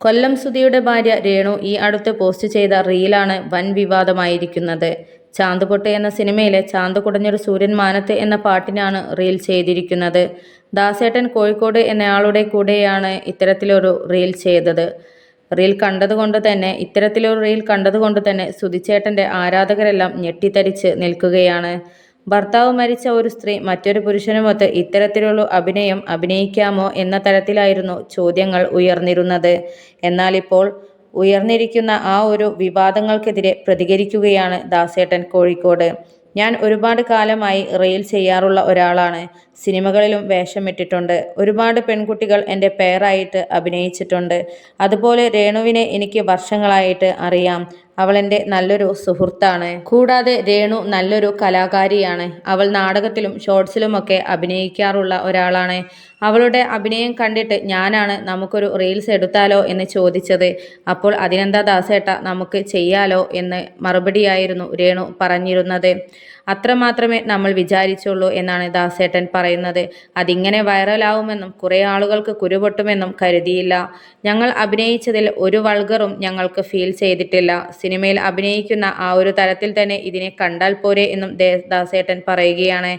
കൊല്ലം സുധിയുടെ ഭാര്യ രേണു ഈ അടുത്ത് പോസ്റ്റ് ചെയ്ത റീലാണ് വൻ വിവാദമായിരിക്കുന്നത്. ചാന്തുപൊട്ട് എന്ന സിനിമയിലെ ചാന്ത് കുടഞ്ഞൊരു സൂര്യൻ മാനത്ത് എന്ന പാട്ടിനാണ് റീൽ ചെയ്തിരിക്കുന്നത്. ദാസേട്ടൻ കോഴിക്കോട് എന്നയാളുടെ കൂടെയാണ് ഇത്തരത്തിലൊരു റീൽ ചെയ്തത്. റീൽ കണ്ടതുകൊണ്ട് തന്നെ ഇത്തരത്തിലൊരു റീൽ കണ്ടതുകൊണ്ട് തന്നെ സുധിച്ചേട്ടന്റെ ആരാധകരെല്ലാം ഞെട്ടിത്തരിച്ച് നിൽക്കുകയാണ്. ഭർത്താവ് മരിച്ച ഒരു സ്ത്രീ മറ്റൊരു പുരുഷനുമൊത്ത് ഇത്തരത്തിലുള്ള അഭിനയം അഭിനയിക്കാമോ എന്ന തരത്തിലായിരുന്നു ചോദ്യങ്ങൾ ഉയർന്നിരുന്നത്. എന്നാൽ ഇപ്പോൾ ഉയർന്നിരിക്കുന്ന ആ ഒരു വിവാദങ്ങൾക്കെതിരെ പ്രതികരിക്കുകയാണ് ദാസേട്ടൻ കോഴിക്കോട്. ഞാൻ ഒരുപാട് കാലമായി റീൽ ചെയ്യാറുള്ള ഒരാളാണ്. സിനിമകളിലും വേഷമിട്ടിട്ടുണ്ട്. ഒരുപാട് പെൺകുട്ടികൾ എന്റെ പേരായിട്ട് അഭിനയിച്ചിട്ടുണ്ട്. അതുപോലെ രേണുവിനെ എനിക്ക് വർഷങ്ങളായിട്ട് അറിയാം. അവൾ എന്റെ നല്ലൊരു സുഹൃത്താണ്. കൂടാതെ രേണു നല്ലൊരു കലാകാരിയാണ്. അവൾ നാടകത്തിലും ഷോർട്സിലുമൊക്കെ അഭിനയിക്കാറുള്ള ഒരാളാണ്. അവളുടെ അഭിനയം കണ്ടിട്ട് ഞാനാണ് നമുക്കൊരു റീൽസ് എടുത്താലോ എന്ന് ചോദിച്ചത്. അപ്പോൾ അതിനെന്താ ദാസേട്ട നമുക്ക് ചെയ്യാലോ എന്ന് മറുപടിയായിരുന്നു രേണു പറഞ്ഞിരുന്നത്. അത്രമാത്രമേ നമ്മൾ വിചാരിച്ചുള്ളൂ എന്നാണ് ദാസേട്ടൻ പറയുന്നത്. അതിങ്ങനെ വൈറലാവുമെന്നും കുറേ ആളുകൾക്ക് കുരുപൊട്ടുമെന്നും കരുതിയില്ല. ഞങ്ങൾ അഭിനയിച്ചതിൽ ഒരു വൾഗറും ഞങ്ങൾക്ക് ഫീൽ ചെയ്തിട്ടില്ല. സിനിമയിൽ അഭിനയിക്കുന്ന ആ ഒരു തരത്തിൽ തന്നെ ഇതിനെ കണ്ടാൽ പോരെ എന്നും ദാസേട്ടൻ പറയുകയാണ്.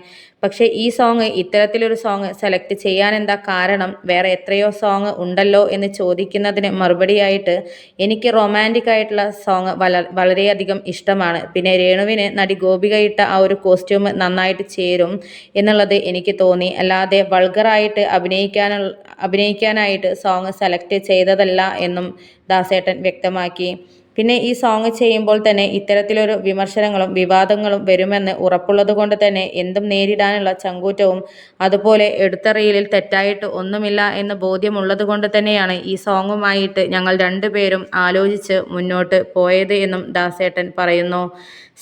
പക്ഷേ ഈ സോങ് ഇത്തരത്തിലൊരു സോങ് സെലക്ട് ചെയ്യാൻ എന്താ കാരണം? വേറെ എത്രയോ സോങ് ഉണ്ടല്ലോ എന്ന് ചോദിക്കുന്നതിന് മറുപടിയായിട്ട് എനിക്ക് റൊമാന്റിക് ആയിട്ടുള്ള സോങ് വള വളരെയധികം ഇഷ്ടമാണ്. പിന്നെ രേണുവിന് നടി ഗോപിക ഇട്ട ആ ഒരു കോസ്റ്റ്യൂം നന്നായിട്ട് ചേരും എന്നുള്ളത് എനിക്ക് തോന്നി. അല്ലാതെ വൾഗറായിട്ട് അഭിനയിക്കാനുള്ള അഭിനയിക്കാനായിട്ട് സോങ് സെലക്ട് ചെയ്തതല്ല എന്നും ദാസേട്ടൻ വ്യക്തമാക്കി. പിന്നെ ഈ സോങ് ചെയ്യുമ്പോൾ തന്നെ ഇത്തരത്തിലൊരു വിമർശനങ്ങളും വിവാദങ്ങളും വരുമെന്ന് ഉറപ്പുള്ളത് കൊണ്ട് തന്നെ എന്തും നേരിടാനുള്ള ചങ്കൂറ്റവും അതുപോലെ എടുത്ത റീലിൽ തെറ്റായിട്ട് ഒന്നുമില്ല എന്ന് ബോധ്യമുള്ളത് കൊണ്ട് തന്നെയാണ് ഈ സോങ്ങുമായിട്ട് ഞങ്ങൾ രണ്ടുപേരും ആലോചിച്ച് മുന്നോട്ട് പോയത് എന്നും ദാസേട്ടൻ പറയുന്നു.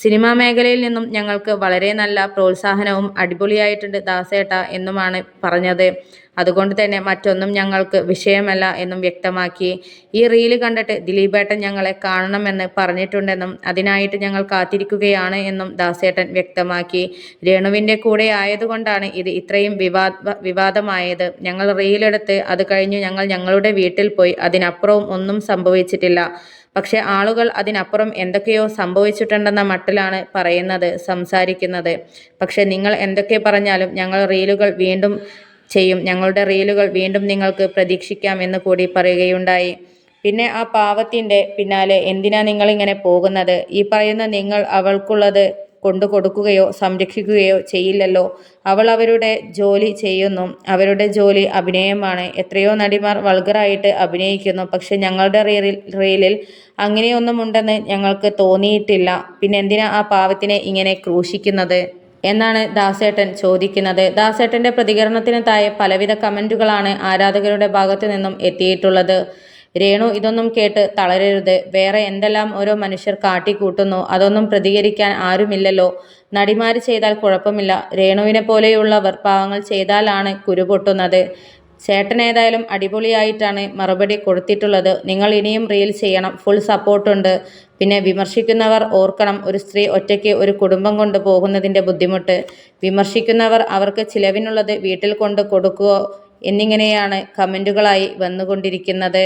സിനിമാ മേഖലയിൽ നിന്നും ഞങ്ങൾക്ക് വളരെ നല്ല പ്രോത്സാഹനവും അടിപൊളിയായിട്ടുണ്ട് ദാസേട്ട എന്നുമാണ് പറഞ്ഞത്. അതുകൊണ്ട് തന്നെ മറ്റൊന്നും ഞങ്ങൾക്ക് വിഷയമല്ല എന്നും വ്യക്തമാക്കി. ഈ റീൽ കണ്ടിട്ട് ദിലീപേട്ടൻ ഞങ്ങളെ കാണണമെന്ന് പറഞ്ഞിട്ടുണ്ടെന്നും അതിനായിട്ട് ഞങ്ങൾ കാത്തിരിക്കുകയാണ് എന്നും ദാസേട്ടൻ വ്യക്തമാക്കി. രേണുവിന്റെ കൂടെ ആയതുകൊണ്ടാണ് ഇത് ഇത്രയും വിവാദ വിവാദമായത്. ഞങ്ങൾ റീലെടുത്ത് അത് കഴിഞ്ഞ് ഞങ്ങൾ ഞങ്ങളുടെ വീട്ടിൽ പോയി. അതിനപ്പുറവും ഒന്നും സംഭവിച്ചിട്ടില്ല. പക്ഷേ ആളുകൾ അതിനപ്പുറം എന്തൊക്കെയോ സംഭവിച്ചിട്ടുണ്ടെന്ന മട്ടിലാണ് പറയുന്നത് സംസാരിക്കുന്നത്. പക്ഷെ നിങ്ങൾ എന്തൊക്കെ പറഞ്ഞാലും ഞങ്ങൾ റീലുകൾ വീണ്ടും ചെയ്യും. ഞങ്ങളുടെ റീലുകൾ വീണ്ടും നിങ്ങൾക്ക് പ്രതീക്ഷിക്കാം എന്ന് കൂടി പറയുകയുണ്ടായി. പിന്നെ ആ പാവത്തിന്റെ പിന്നാലെ എന്തിനാ നിങ്ങളിങ്ങനെ പോകുന്നത്? ഈ പറയുന്ന നിങ്ങൾ അവൾക്കുള്ളത് കൊണ്ടു കൊടുക്കുകയോ സംരക്ഷിക്കുകയോ ചെയ്യില്ലല്ലോ. അവൾ അവരുടെ ജോലി ചെയ്യുന്നു. അവരുടെ ജോലി അഭിനയമാണ്. എത്രയോ നടിമാർ വൾഗറായിട്ട് അഭിനയിക്കുന്നു. പക്ഷെ ഞങ്ങളുടെ റീലിൽ റീലിൽ അങ്ങനെയൊന്നും ഉണ്ടെന്ന് ഞങ്ങൾക്ക് തോന്നിയിട്ടില്ല. പിന്നെ എന്തിനാ ആ പാവത്തിനെ ഇങ്ങനെ ക്രൂശിക്കുന്നത്? എന്നാണ് ദാസേട്ടൻ ചോദിക്കുന്നത്. ദാസേട്ടന്റെ പ്രതികരണത്തിന് താഴെ പലവിധ കമന്റുകളാണ് ആരാധകരുടെ ഭാഗത്തു നിന്നും എത്തിയിട്ടുള്ളത്. രേണു ഇതൊന്നും കേട്ട് തളരരുത്. വേറെ എന്തെല്ലാം ഓരോ മനുഷ്യർ കാട്ടിക്കൂട്ടുന്നു അതൊന്നും പ്രതികരിക്കാൻ ആരുമില്ലല്ലോ. നടിമാര് ചെയ്താൽ കുഴപ്പമില്ല. രേണുവിനെ പോലെയുള്ളവർ പാവങ്ങൾ ചെയ്താലാണ് കുരുപൊട്ടുന്നത് ചേട്ടൻ ഏതായാലും അടിപൊളിയായിട്ടാണ് മറുപടി കൊടുത്തിട്ടുള്ളത്. നിങ്ങൾ ഇനിയും റീൽ ചെയ്യണം. ഫുൾ സപ്പോർട്ടുണ്ട്. പിന്നെ വിമർശിക്കുന്നവർ ഓർക്കണം. ഒരു സ്ത്രീ ഒറ്റയ്ക്ക് ഒരു കുടുംബം കൊണ്ട് പോകുന്നതിന്റെ ബുദ്ധിമുട്ട്. വിമർശിക്കുന്നവർ അവർക്ക് ചിലവിനുള്ളത് വീട്ടിൽ കൊണ്ട് കൊടുക്കുകയോ എന്നിങ്ങനെയാണ് കമന്റുകളായി വന്നുകൊണ്ടിരിക്കുന്നത്.